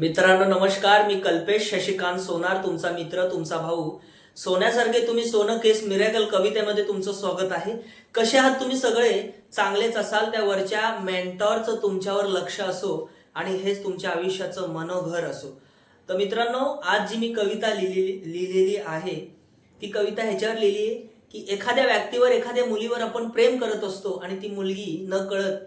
मित्रांनो नमस्कार. मी कल्पेश शशिकांत सोनार तुमचा मित्र तुमचा भाऊ. सोन्यासारखे तुम्ही सोनं केस मिरेकल कवितेमध्ये तुमचं स्वागत आहे. कसे आहात तुम्ही सगळे? चांगलेच असाल? त्या वरच्या मेंटॉरचं तुमच्यावर लक्ष असो आणि हेच तुमच्या आयुष्याचं मनोघर असो. तर मित्रांनो आज जी मी कविता लिहिलेली लिहिलेली आहे ती कविता ह्याच्यावर लिहिली आहे की एखाद्या व्यक्तीवर एखाद्या मुलीवर आपण प्रेम करत असतो आणि ती मुलगी न कळत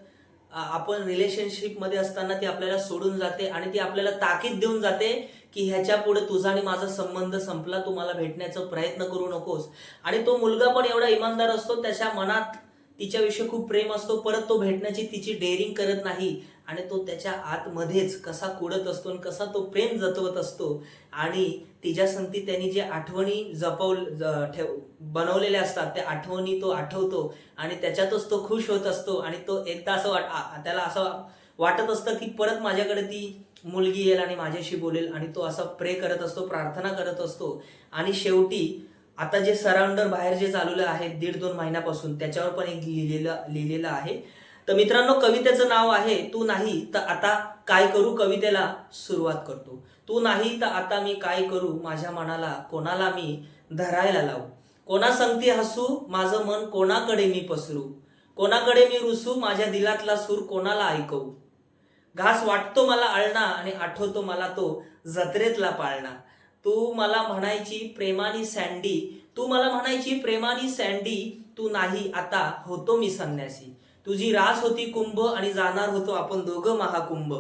आपण रिलेशनशिपमध्ये असताना ती आपल्याला सोडून जाते आणि ती आपल्याला ताकीद देऊन जाते की ह्याच्या पुढे तुझा आणि माझा संबंध संपला तू मला भेटण्याचा प्रयत्न करू नकोस. आणि तो मुलगा पण एवढा इमानदार असतो त्याच्या मनात तिच्याविषयी खूप प्रेम असतो परत तो भेटण्याची तिची डेअरिंग करत नाही. आणि तो त्याच्या आतमध्येच कसा कुडत असतो आणि कसा तो प्रेम जतवत असतो आणि तिच्या संगती त्यांनी जे आठवणी जपव ज- ठेव बनवलेल्या असतात त्या आठवणी तो आठवतो आणि त्याच्यातच तो खुश होत असतो आणि तो एकदा असं वाट त्याला असं वाटत असतं की परत माझ्याकडे ती मुलगी येईल आणि माझ्याशी बोलेल आणि तो असा प्रे करत असतो प्रार्थना करत असतो. आणि शेवटी आता जे सराउंडर बाहेर जे चालवलं आहे दीड दोन महिन्यापासून त्याच्यावर पण एक लिहिलेलं लिहिलेलं आहे. तर मित्रांनो कवितेचं नाव आहे तू नाही तर आता काय करू? कवितेला सुरुवात करतो. तू नाही तर आता मी काय करू? माझ्या मनाला कोणाला मी धरायला लावू? कोणा संगती हसू? माझं मन कोणाकडे मी पसरू? कोणाकडे मी रुसू? माझ्या दिलातला सूर कोणाला ऐकवू? घास वाटतो मला आळणा आणि आठवतो मला तो जत्रेतला पाळणा. तू मला म्हणायची प्रेमानी सँडी तू मला म्हणायची प्रेमानी सँडी तू नाही आता होतो मी संन्यासी. तुझी रास होती कुंभ आणि जाणार होतो आपण दोघं महाकुंभ.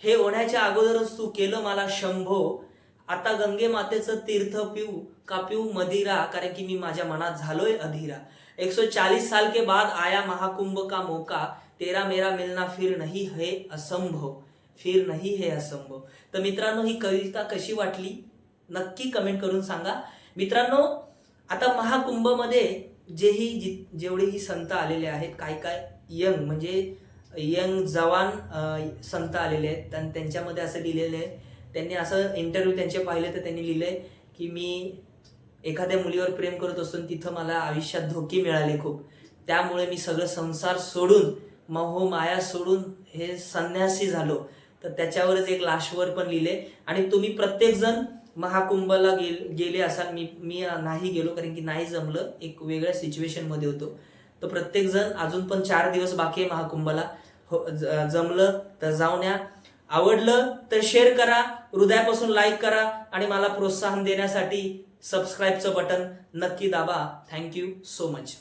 हे होण्याच्या अगोदरच तू केलं मला शंभो. आता गंगे मातेचं तीर्थ पिऊ का पिऊ मदिरा? कारण की मी माझ्या मनात झालोय अधीरा. एकशे चालीस साल के बाद आया महाकुंभ का मौका? तेरा मेरा मिलना फिर नाही है असंभव फिर नाही हे असंभव तर मित्रांनो ही कविता कशी वाटली? नक्की कमेंट करून सांगा. मित्रांनो आता महाकुंभमध्ये जेही जि- जेवढेही संत आलेले आहेत काय काय यंग म्हणजे यंग जवान संत आलेले आहेत. आणि त्यांच्यामध्ये असं लिहिलेलं आहे. त्यांनी असं इंटरव्ह्यू त्यांचे पाहिले तर त्यांनी लिहिलंय की मी एखाद्या मुलीवर प्रेम करत असून तिथं मला आयुष्यात धोके मिळाले खूप. त्यामुळे मी सगळं संसार सोडून मोह माया सोडून हे संन्यासी झालो. तर त्याच्यावरच एक लाशवर पण लिहिले. आणि तुम्ही प्रत्येकजण महाकुंभला गेल गेले असाल मी मी नाही गेलो कारण की नाही जमलं. एक वेगळ्या सिच्युएशनमध्ये होतो. तर प्रत्येक जण अजून पण चार दिवस बाकी आहे महाकुंभला. हो जमलं तर जाऊन या. आवडलं तर शेअर करा. हृदयापासून लाईक करा. आणि मला प्रोत्साहन देण्यासाठी सबस्क्राईबचं बटन नक्की दाबा. Thank you so much